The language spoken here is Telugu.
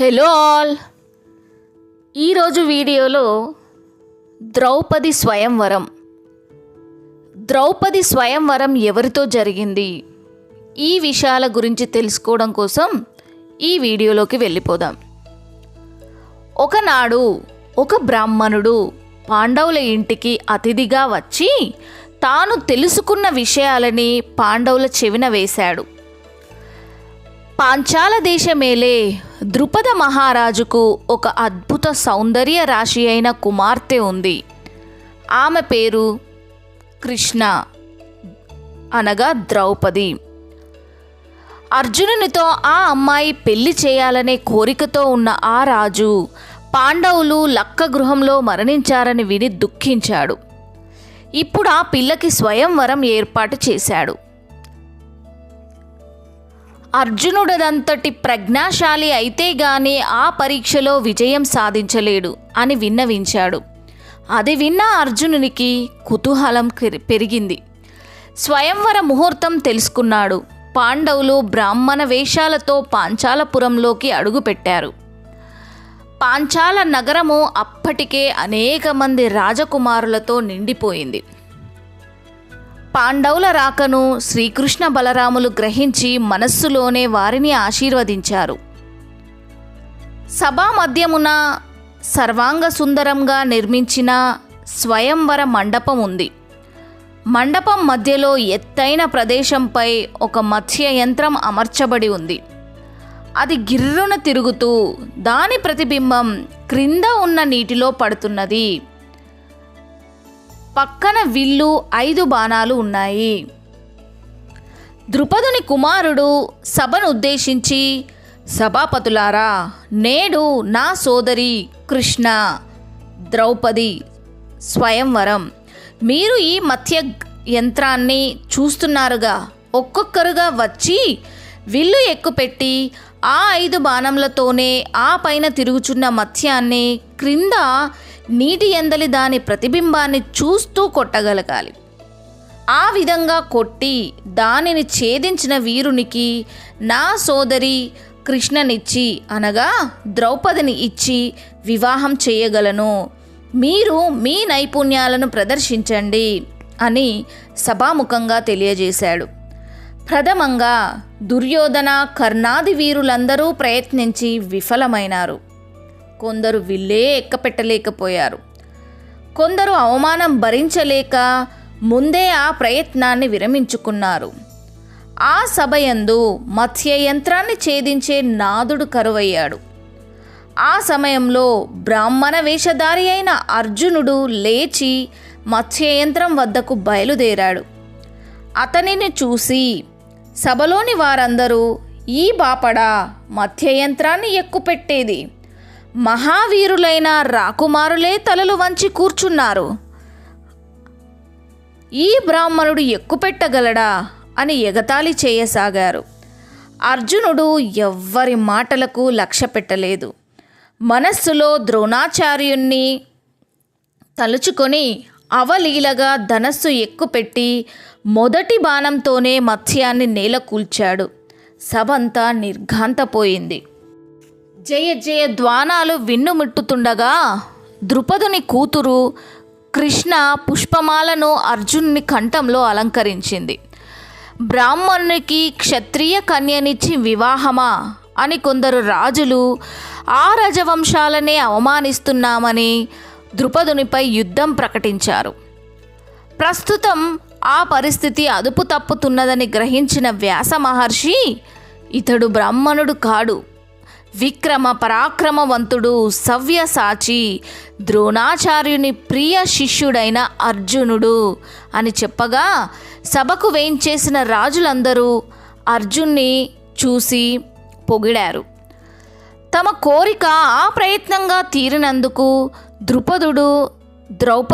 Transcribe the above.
హలో ఆల్ ఈరోజు వీడియోలో ద్రౌపది స్వయంవరం. ద్రౌపది స్వయంవరం ఎవరితో జరిగింది? ఈ విషయాల గురించి తెలుసుకోవడం కోసం ఈ వీడియోలోకి వెళ్ళిపోదాం. ఒకనాడు ఒక బ్రాహ్మణుడు పాండవుల ఇంటికి అతిథిగా వచ్చి తాను తెలుసుకున్న విషయాలని పాండవుల చెవిన వేశాడు. పాంచాల దేశమేలే ద్రుపద మహారాజుకు ఒక అద్భుత సౌందర్య రాశి అయిన కుమార్తె ఉంది. ఆమె పేరు కృష్ణ అనగా ద్రౌపది. అర్జునునితో ఆ అమ్మాయి పెళ్ళి చేయాలనే కోరికతో ఉన్న ఆ రాజు పాండవులు లక్క గృహంలో మరణించారని విని దుఃఖించాడు. ఇప్పుడు ఆ పిల్లకి స్వయంవరం ఏర్పాటు చేశాడు. అర్జునుడదంతటి ప్రజ్ఞాశాలి అయితే గాని ఆ పరీక్షలో విజయం సాధించలేడు అని విన్నవించాడు. అది విన్న అర్జునునికి కుతూహలం పెరి- పెరిగింది. స్వయంవర ముహూర్తం తెలుసుకున్నాడు. పాండవులు బ్రాహ్మణ వేషాలతో పాంచాలపురంలోకి అడుగుపెట్టారు. పాంచాల నగరము అప్పటికే అనేక మంది రాజకుమారులతో నిండిపోయింది. పాండవుల రాకను శ్రీకృష్ణ బలరాములు గ్రహించి మనస్సులోనే వారిని ఆశీర్వదించారు. సభా మధ్యమున సర్వాంగ సుందరంగా నిర్మించిన స్వయంవర మండపం ఉంది. మండపం మధ్యలో ఎత్తైన ప్రదేశంపై ఒక మత్స్య యంత్రం అమర్చబడి ఉంది. అది గిర్రున తిరుగుతూ దాని ప్రతిబింబం క్రింద ఉన్న నీటిలో పడుతున్నది. పక్కన విల్లు ఐదు బాణాలు ఉన్నాయి. ద్రుపదుని కుమారుడు సభను ఉద్దేశించి సభాపతులారా నేడు నా సోదరి కృష్ణ ద్రౌపది స్వయంవరం. మీరు ఈ మత్య యంత్రాన్ని చూస్తున్నారుగా. ఒక్కొక్కరుగా వచ్చి విల్లు ఎక్కుపెట్టి ఆ ఐదు బాణంలతోనే ఆ పైన తిరుగుచున్న మత్స్యాన్ని క్రింద నీటి ఎందలి దాని ప్రతిబింబాన్ని చూస్తూ కొట్టగలగాలి. ఆ విధంగా కొట్టి దానిని ఛేదించిన వీరునికి నా సోదరి కృష్ణనిచ్చి అనగా ద్రౌపదిని ఇచ్చి వివాహం చేయగలను. మీరు మీ నైపుణ్యాలను ప్రదర్శించండి అని సభాముఖంగా తెలియజేశాడు. ప్రథమంగా దుర్యోధన కర్ణాది వీరులందరూ ప్రయత్నించి విఫలమైనారు. కొందరు విల్లే ఎక్కపెట్టలేకపోయారు. కొందరు అవమానం భరించలేక ముందే ఆ ప్రయత్నాన్ని విరమించుకున్నారు. ఆ సభయందు మత్స్య యంత్రాన్ని ఛేదించే నాదుడు కరువయ్యాడు. ఆ సమయంలో బ్రాహ్మణ వేషధారి అయిన అర్జునుడు లేచి మత్స్యయంత్రం వద్దకు బయలుదేరాడు. అతనిని చూసి సభలోని వారందరూ ఈ బాపడా మత్స్యయంత్రాన్ని ఎక్కుపెట్టేది. మహావీరులైన రాకుమారులే తలలు వంచి కూర్చున్నారు. ఈ బ్రాహ్మణుడు ఎక్కుపెట్టగలడా? అని ఎగతాళి చేయసాగారు. అర్జునుడు ఎవ్వరి మాటలకు లక్ష్య పెట్టలేదు మనస్సులో ద్రోణాచార్యుణ్ణి తలుచుకొని అవలీలగా ధనస్సు ఎక్కుపెట్టి మొదటి బాణంతోనే మత్స్యాన్ని నేల కూల్చాడు. సభంతా నిర్ఘాంతపోయింది. జయ జయ ద్వానాలు విన్నుముట్టుతుండగా ద్రుపదుని కూతురు కృష్ణ పుష్పమాలను అర్జునుని కంఠంలో అలంకరించింది. బ్రాహ్మణునికి క్షత్రియ కన్యనిచ్చి వివాహమా? అని కొందరు రాజులు ఆ రజవంశాలనే అవమానిస్తున్నామని ద్రుపదునిపై యుద్ధం ప్రకటించారు. ప్రస్తుతం ఆ పరిస్థితి అదుపు తప్పుతున్నదని గ్రహించిన వ్యాస మహర్షి ఇతడు బ్రాహ్మణుడు కాడు. విక్రమ పరాక్రమవంతుడు సవ్యసాచి ద్రోణాచార్యుని ప్రియ శిష్యుడైన అర్జునుడు అని చెప్పగా సభకు వేయించేసిన రాజులందరూ అర్జున్ని చూసి పొగిడారు. తమ కోరిక ఆ ప్రయత్నంగా తీరినందుకు ద్రుపదుడు ద్రౌపది